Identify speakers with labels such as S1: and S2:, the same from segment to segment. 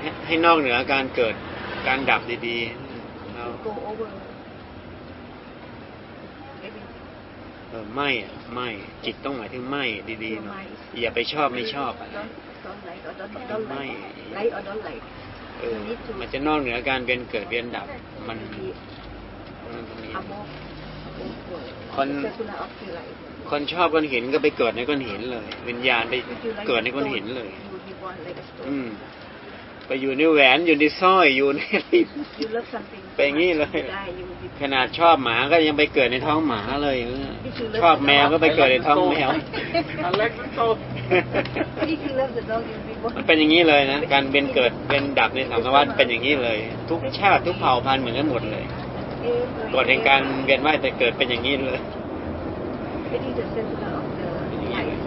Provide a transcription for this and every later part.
S1: ให้ให้นอกเหนือการเกิดการดับดีๆเรา
S2: go over maybe
S1: เออไม่อะไม่จิตต้องหมายถึงไม่ดีๆหน่อยอย่าไปชอบไม่ชอบอะ
S2: don't don't like or don't don't
S1: ไม่
S2: like like or don't like
S1: เออมันจะนอกเหนือการเวียนเกิดเวียนดับมัน
S2: be
S1: มันตรงนี้
S2: above above
S1: คน
S2: circular of the light
S1: คนชอบก้อนหินก็ไปเกิดในก้อนหินเลย วิญญาณไป
S2: If you like
S1: เกิดใน
S2: a
S1: ก้อน
S2: stone,
S1: หินเลย
S2: you will be born like a stone
S1: อืม ไปอยู่ในแหวนอยู่ในสร้อยอยู่ใน
S2: you love something
S1: ไปอย่างนี้เลย
S2: you die you will be
S1: ขนาดชอบหมาก็ยังไปเกิดในท้องหมาเลยเออชอบแมวก็ไปเกิดในท้องแมว
S3: I like the soul.
S2: if you love the dog you will be born
S1: มันเป็นอย่างนี้เลยนะการเวียนเกิดเวียนดับในสังสารวัฏเป็นอย่างนี้เลย ทุกชาติทุกเผ่าพันธุ์เหมือนกันหมดเลยกฎแห่งการเวียนว่ายแต่เกิดเป็นอย่างนี้เลย
S2: it is the circular of the light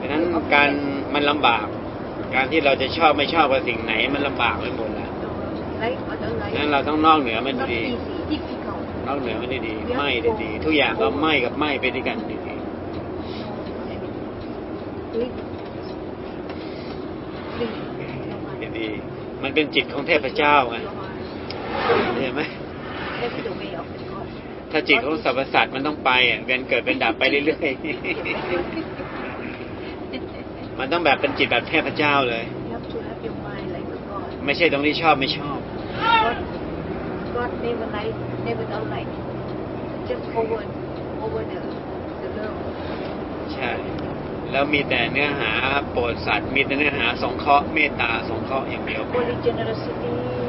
S1: ดังนั้นการมันลำบาก การที่เราจะชอบไม่ชอบกับสิ่งไหนมันลำบากไปหมดแล้ว
S2: like or don't like
S1: นั้นเราต้องนอกเหนือมัน
S2: not
S1: ดี
S2: easy difficult
S1: นอกเหนือมันดีๆไม่ดีๆทุกอย่างเราไม่กับไม่ไปด้วยกันดี
S2: Live. Live.
S1: ๆดีๆมันเป็นจิตของเทพเจ้าไงเห็นไหม
S2: That's the way of the God.
S1: ถ้าจิตของสรรพสัตว์มันต้องไปอะเวียนเกิดเป็นดับไปเรื่อยๆ มันต้องแบบเป็นจิตแบบเทพเจ้าเลย
S2: You have to have your mind like a God.
S1: ไม่ใช่ตรงที่ชอบไม่ชอบ
S2: God, God never like, never don't like. Just over, over the, the love.
S1: ใช่ แล้วมีแต่เนื้อหาโปรดสัตว์ มีแต่เนื้อหาสงเคราะห์เมตตาสงเคราะห์อย่างเดียว
S2: Only generosity,